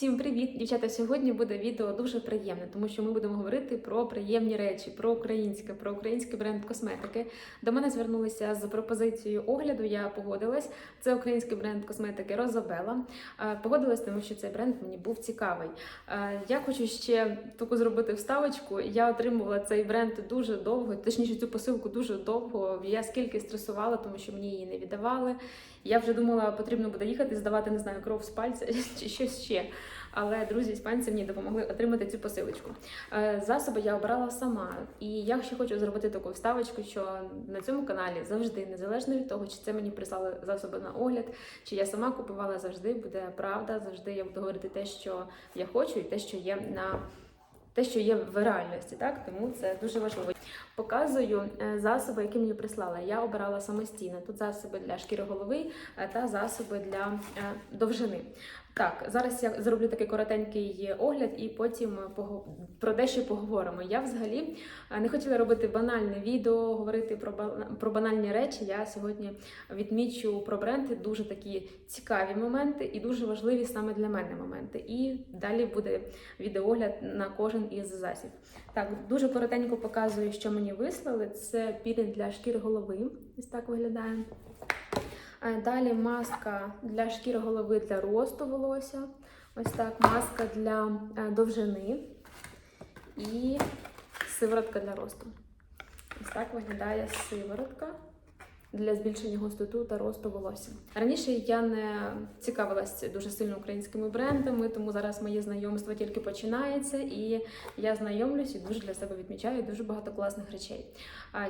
Всім привіт, дівчата! Сьогодні буде відео дуже приємне, тому що ми будемо говорити про приємні речі, про українське, про український бренд косметики. До мене звернулися з пропозицією огляду. Я погодилась. Це український бренд косметики Розабела. Е, Погодилась, тому що цей бренд мені був цікавий. Е, Я хочу ще таку зробити вставочку. Я отримувала цей бренд дуже довго, точніше цю посилку дуже довго. Я скільки стресувала, тому що мені її не віддавали. Я вже думала, потрібно буде їхати, здавати, не знаю, кров з пальця чи щось ще. Але друзі іспанці мені допомогли отримати цю посилочку. Е, Засоби я обрала сама, і я ще хочу зробити таку вставочку, що на цьому каналі завжди, незалежно від того, чи це мені прислали засоби на огляд, чи я сама купувала, завжди буде правда. Завжди я буду говорити те, що я хочу, і те, що є на те, що є в реальності, так тому це дуже важливо. Показую е, засоби, які мені прислали. Я обирала самостійно. Тут засоби для шкіри голови е, та засоби для довжини. Так, зараз я зроблю такий коротенький огляд, і потім про дещо поговоримо. Я взагалі е, не хотіла робити банальне відео, говорити про ба- про банальні речі. Я сьогодні відмічу про бренди дуже такі цікаві моменти і дуже важливі саме для мене моменти. І далі буде відеогляд на кожен із засіб. Так, дуже коротенько показую, що мені вислали. Це пілінг для шкіри голови. Ось так виглядає. Далі маска для шкіри голови для росту волосся. Ось так, маска для е, довжини і сиворотка для росту. Ось так виглядає сиворотка для збільшення густоту та росту волосся. Раніше я не цікавилась дуже сильно українськими брендами, тому зараз моє знайомство тільки починається, і я знайомлюсь і дуже для себе відмічаю дуже багато класних речей.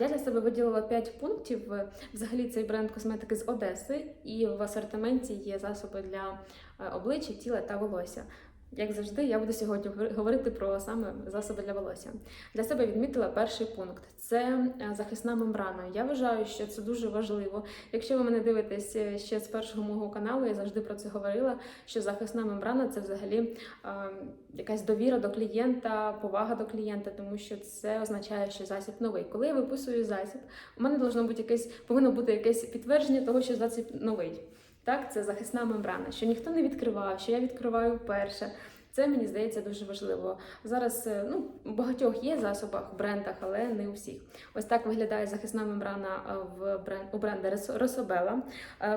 Я для себе виділила 5 пунктів. Взагалі цей бренд косметики з Одеси, і в асортименті є засоби для е, обличчя, тіла та волосся. Як завжди, я буду сьогодні говорити про саме засоби для волосся. Для себе відмітила перший пункт це е, захисна мембрана. Я вважаю, що це дуже важливо. Якщо ви мене дивитесь е, ще з першого мого каналу, я завжди про це говорила. Що захисна мембрана це взагалі е, якась довіра до клієнта, повага до клієнта, тому що це означає, що засіб новий. Коли я виписую засіб, у мене бути якесь повинно бути якесь підтвердження того, що засіб новий. Так, це захисна мембрана, що ніхто не відкривав, що я відкриваю вперше. Це мені здається дуже важливо. Зараз е, ну, у багатьох є засобах, в брендах, але не у всіх. Ось так виглядає захисна мембрана е, в бренд, у бренда Рособела.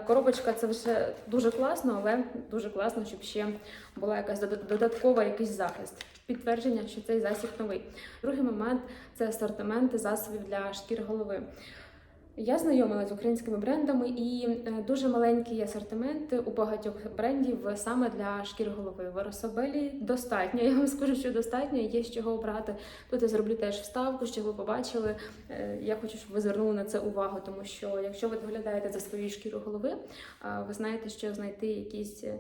Коробочка це вже дуже класно, але дуже класно, щоб ще була якась додаткова якийсь захист. Підтвердження, що цей засіб новий. Другий момент це асортимент засобів для шкіри голови. Я знайомилася з українськими брендами і е, дуже маленький асортимент у багатьох брендів саме для шкіри голови. В Рособелі достатньо. Я вам скажу, що достатньо, є з чого обрати. Тут я зроблю теж вставку, щоб ви побачили. Е, Я хочу, щоб ви звернули на це увагу, тому що якщо ви доглядаєте за своєю шкірою голови, ви знаєте, що знайти якісь е,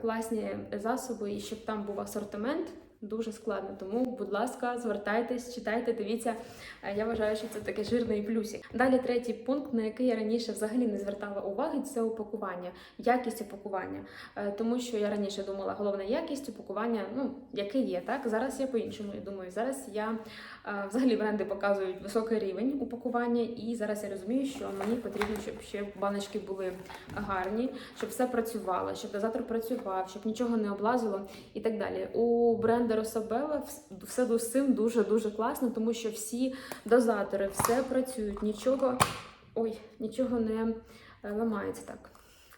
класні засоби і щоб там був асортимент. Дуже складно, тому, будь ласка, звертайтесь, читайте, дивіться. Е, Я вважаю, що це таке жирний плюсик. Далі третій пункт, на який я раніше взагалі не звертала уваги, це упакування, якість упакування. Е, Тому що я раніше думала, головна якість упакування, ну яке є, так зараз я по-іншому думаю. Зараз я е, взагалі бренди показують високий рівень упакування, і зараз я розумію, що мені потрібно, щоб ще баночки були гарні, щоб все працювало, щоб дозатор працював, щоб нічого не облазило і так далі. У бренду Росабела все з цим дуже дуже класно, тому що всі дозатори, все працюють, нічого ой, нічого не е, ламається так.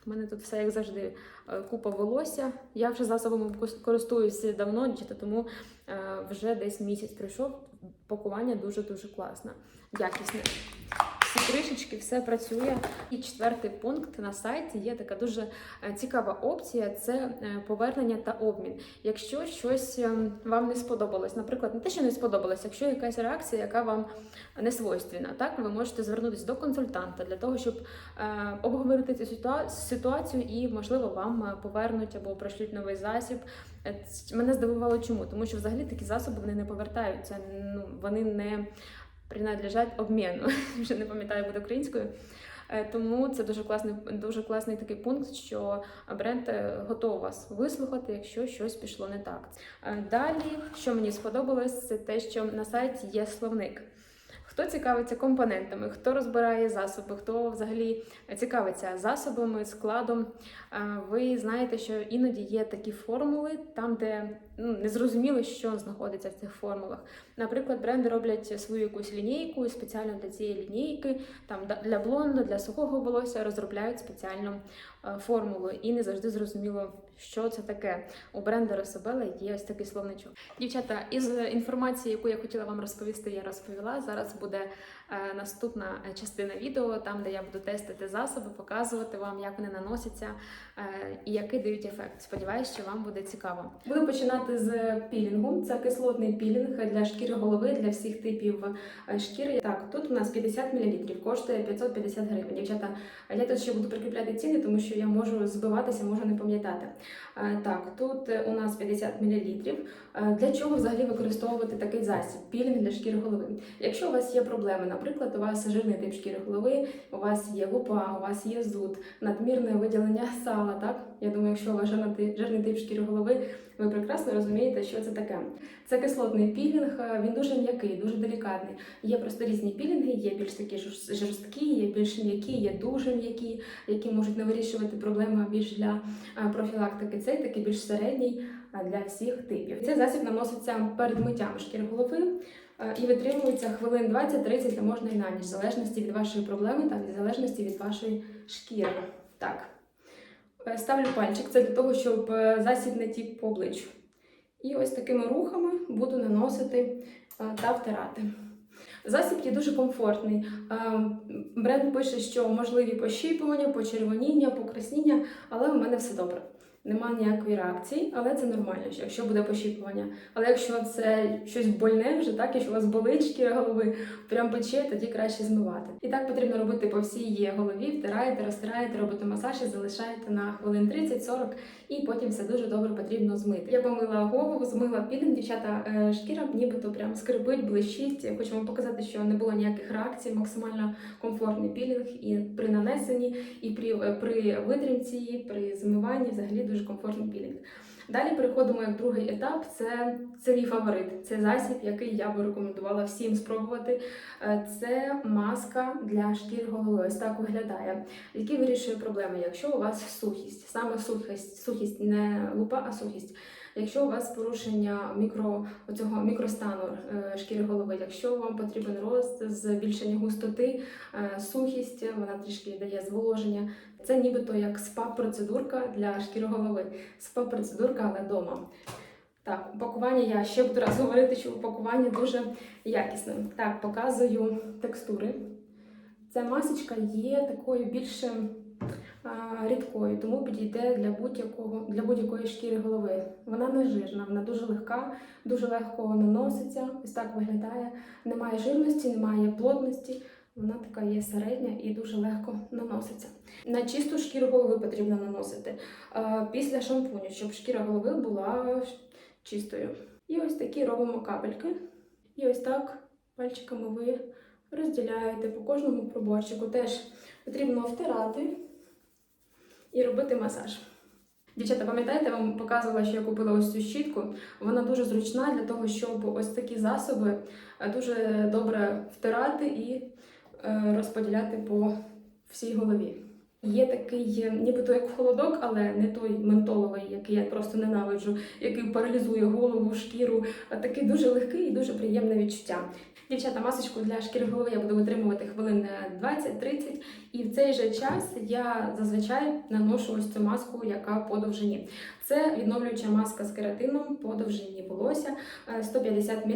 У мене тут все як завжди е, купа волосся. Я вже засобами користуюся давно, дівчата, тому е, вже десь місяць пройшов. Пакування дуже дуже класне, якісне. Всі кришечки, все працює. І четвертий пункт на сайті є така дуже е, цікава опція: це е, повернення та обмін. Якщо щось ем, вам не сподобалось, наприклад, не те, що не сподобалось, якщо якась реакція, яка вам не свойственна, так ви можете звернутися до консультанта для того, щоб е, обговорити цю ситуацію і, можливо, вам повернуть або пришлють новий засіб. Мене здивувало чому, тому що взагалі такі засоби вони не повертаються, ну вони не принадлежать обміну. Вже не пам'ятаю буде українською. Е, Тому це дуже класний, дуже класний такий пункт, що бренд е, готовий вас вислухати, якщо щось пішло не так. Е, Далі, що мені сподобалось, це те, що на сайті є словник. Хто цікавиться компонентами, хто розбирає засоби, хто взагалі цікавиться засобами, складом, ви знаєте, що іноді є такі формули, там, де ну, не що знаходиться в цих формулах. Наприклад, бренди роблять свою якусь лінійку, спеціально для цієї лінійки, там для блонду, для сухого волосся розробляють спеціальну формулу, і не завжди зрозуміло, що це таке. У бренду Рособела є ось такий словничок. Дівчата, із інформації, яку я хотіла вам розповісти, я розповіла. Зараз буде е, наступна е, частина відео, там де я буду тестити засоби, показувати вам, як вони наносяться е, і який дають ефект. Сподіваюсь, що вам буде цікаво. Буду починати з пілінгу. Це кислотний пілінг для шкіри голови, для всіх типів шкіри. Так, тут у нас 50 мл, коштує 550 гривень. Дівчата, я тут ще буду прикріпляти ціни, тому що я можу збиватися, можу не пам'ятати. Е, Так, тут е, у нас 50 мл. Е, Для чого взагалі використовувати такий засіб? Пілінг для шкіри голови. Якщо у вас є проблеми, наприклад, у вас жирний тип шкіри голови, у вас є гупа, у вас є зуд, надмірне виділення сала, так? Я думаю, якщо у вас жирний тип, шкіри голови, ви прекрасно розумієте, що це таке. Це кислотний пілінг, е, він дуже м'який, дуже делікатний. Є просто різні пілінги, є більш такі жорст- жорсткі, є більш м'які, є дуже м'які, які можуть не вирішувати проблеми більш для е, профілактики. Цей такий більш середній е, для всіх типів. Цей засіб наноситься перед миттям шкіри голови і витримується хвилин 20-30, а можна і на ніч, в залежності від вашої проблеми та в залежності від вашої шкіри. Так. Е, Ставлю пальчик, це для того, щоб е, засіб не тік по обличчю. І ось такими рухами буду наносити е, та втирати. Засіб є дуже комфортний. Бренд пише, що можливі пощіпування, почервоніння, покрасніння, але у мене все добре. Нема ніякої реакції, але це нормально, що якщо буде пощіпування. Але якщо це щось больне вже, так, якщо у вас болить шкіра голови, прям пече, тоді краще змивати. І так потрібно робити по всій голові, втираєте, розтираєте, робите масаж і залишаєте на хвилин 30-40, і потім все дуже добре потрібно змити. Я помила голову, змила пілінг, дівчата, е, шкіра нібито прям скрипить, блищить. Хочу вам показати, що не було ніяких реакцій, максимально комфортний пілінг і при нанесенні, і при, е, при витримці, при змиванні взагалі дуже комфортний пілінг. Далі переходимо як другий етап. Це, це мій фаворит. Це засіб, який я би рекомендувала всім спробувати. Е, Це маска для шкіри голови. Ось так виглядає, який вирішує проблеми. Якщо у вас сухість, саме сухість, сухість не лупа, а сухість. Якщо у вас порушення мікро, оцього мікростану е, шкіри голови, якщо вам потрібен рост, збільшення густоти, е, сухість, вона трішки дає зволоження. Це нібито як спа-процедурка для шкіри голови. Спа-процедурка, але вдома. Так, упакування я ще буду раз говорити, що упакування дуже якісне. Так, показую текстури. Ця масочка є такою більше рідкою, тому підійде для будь-якого для будь-якої шкіри голови. Вона не жирна, вона дуже легка, дуже легко наноситься. Ось так виглядає. Немає жирності, немає плотності. Вона така є середня і дуже легко наноситься. На чисту шкіру голови потрібно наносити після шампуню, щоб шкіра голови була чистою. І ось такі робимо капельки. І ось так пальчиками ви розділяєте по кожному проборчику. Теж потрібно втирати і робити масаж. Дівчата, пам'ятаєте, вам показувала, що я купила ось цю щітку. Вона дуже зручна для того, щоб ось такі засоби е, дуже добре втирати і е, розподіляти по всій голові. Є такий, е, нібито як холодок, але не той ментоловий, який я просто ненавиджу, який паралізує голову, шкіру, такий дуже легкий і дуже приємне відчуття. Дівчата, масочку для шкіри голови я буду витримувати хвилин е, 20-30, і в цей же час я зазвичай наношу ось цю маску, яка по довжині. Це відновлююча маска з кератином по довжині волосся е, 150 мл.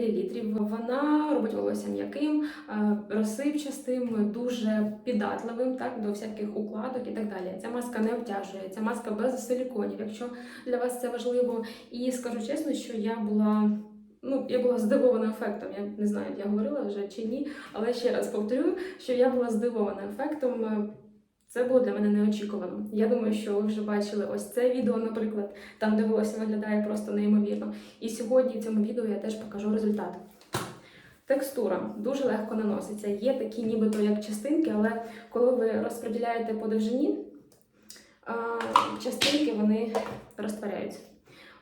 Вона робить волосся м'яким, е, розсипчастим, дуже піддатливим так, до всяких укладок і так далі. Ця маска не обтяжує, ця маска без силіконів, якщо для вас це важливо. І скажу чесно, що я була. Ну, я була здивована ефектом. Я не знаю, я говорила вже чи ні, але ще раз повторю, що я була здивована ефектом. Це було для мене неочікувано. Я думаю, що ви вже бачили ось це відео, наприклад, там, де волосся виглядає просто неймовірно. І сьогодні в цьому відео я теж покажу результат. Текстура дуже легко наноситься. Є такі нібито як частинки, але коли ви розподіляєте по довжині, частинки вони розтворяються.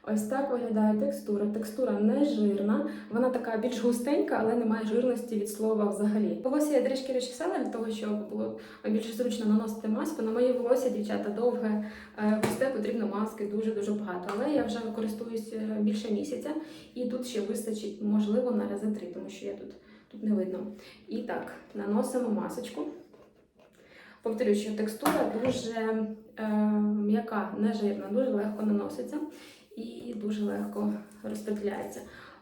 Ось так виглядає текстура. Текстура не жирна, вона така більш густенька, але не має жирності від слова взагалі. Волосся я трішки розчесала для того, щоб було більш зручно наносити маску. На моє волосся, дівчата, довге, е, густе потрібно маски дуже-дуже багато. Але я вже користуюсь е, більше місяця, і тут ще вистачить, можливо, на рази три, тому що я тут, тут не видно. І так, наносимо масочку. Повторюю, що текстура дуже е, м'яка, не жирна, дуже легко наноситься і дуже легко розподіляється.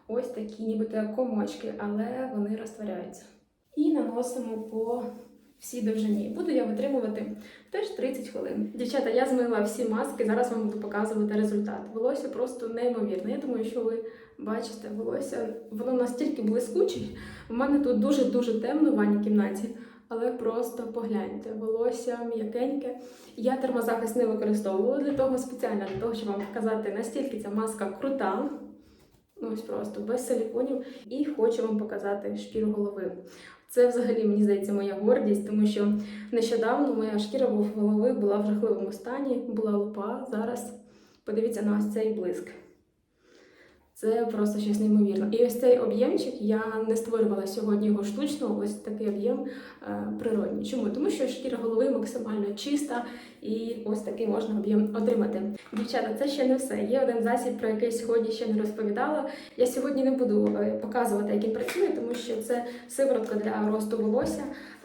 Ось такі нібито комочки, але вони розтворяються. І наносимо по всій довжині. Буду я витримувати теж 30 хвилин. Дівчата, я змила всі маски, зараз вам буду показувати результат. Волосся просто неймовірне. Я думаю, що ви бачите волосся, воно настільки блискуче. У мене тут дуже-дуже темно в ванній кімнаті. Але просто погляньте, волосся м'якеньке. Я термозахист не використовувала для того спеціально, для того, щоб вам показати, настільки ця маска крута. Ось просто без силіконів. І хочу вам показати шкіру голови. Це взагалі, мені здається, моя гордість, тому що нещодавно моя шкіра голови була в жахливому стані, була лупа. Зараз подивіться на ось цей блиск. Це просто щось неймовірне. І ось цей об'ємчик я не створювала сьогодні його штучно, ось такий об'єм е, природній. Чому? Тому що шкіра голови максимально чиста і ось такий можна об'єм отримати. Дівчата, це ще не все. Є один засіб, про який сьогодні ще не розповідала. Я сьогодні не буду е, показувати, як він працює, тому що це сиворотка для росту волосся.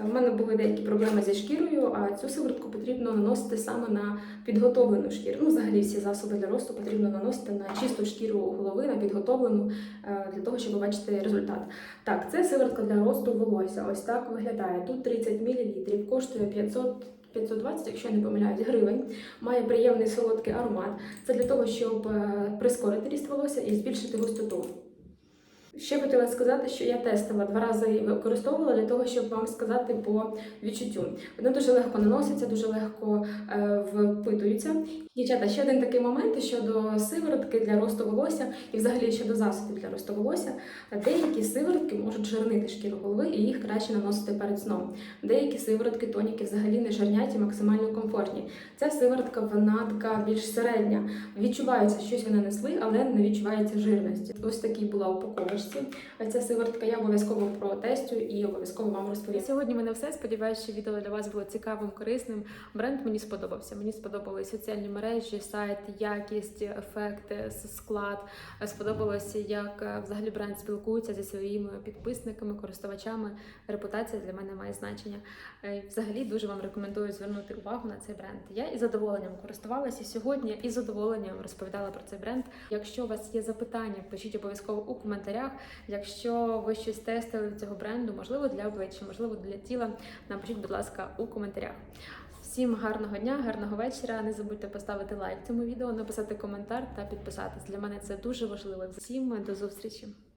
У мене були деякі проблеми зі шкірою, а цю сиворотку потрібно наносити саме на підготовлену шкіру. Ну, взагалі, всі засоби для росту потрібно наносити на чисту шкіру голови, підготовлену для того, щоб побачити результат. Так, це сиворотка для росту волосся. Ось так виглядає. Тут 30 мл, коштує 500 520, якщо не помиляюсь, гривень. Має приємний солодкий аромат. Це для того, щоб е, прискорити ріст волосся і збільшити густоту. Ще хотіла сказати, що я тестила два рази і використовувала для того, щоб вам сказати по відчуттю. Вони дуже легко наносяться, дуже легко е, впитуються. Дівчата, ще один такий момент щодо сиворотки для росту волосся і взагалі щодо засобів для росту волосся. Деякі сиворотки можуть жирнити шкіру голови і їх краще наносити перед сном. Деякі сиворотки, тоніки взагалі не жирняті, максимально комфортні. Ця сиворотка вона така більш середня. Відчувається, щось ви нанесли, але не відчувається жирності. Ось такий була упаковочці. Ця сиворотка я обов'язково протестю і обов'язково вам розповім. Сьогодні мене все. Сподіваюся, що відео для вас було цікавим, корисним. Бренд мені сподобався. Мені сподобались соціальні мережі, сайт, якість, ефекти, склад. Сподобалося, як е, взагалі бренд спілкується зі своїми підписниками, користувачами. Репутація для мене має значення. Е, Взагалі дуже вам рекомендую звернути увагу на цей бренд. Я із задоволенням користувалася і сьогодні із задоволенням розповідала про цей бренд. Якщо у вас є запитання, пишіть обов'язково у коментарях. Якщо ви щось тестили цього бренду, можливо для обличчя, можливо для тіла, напишіть, будь ласка, у коментарях. Всім гарного дня, гарного вечора. Не забудьте поставити лайк цьому відео, написати коментар та підписатись. Для мене це дуже важливо. Всім до зустрічі!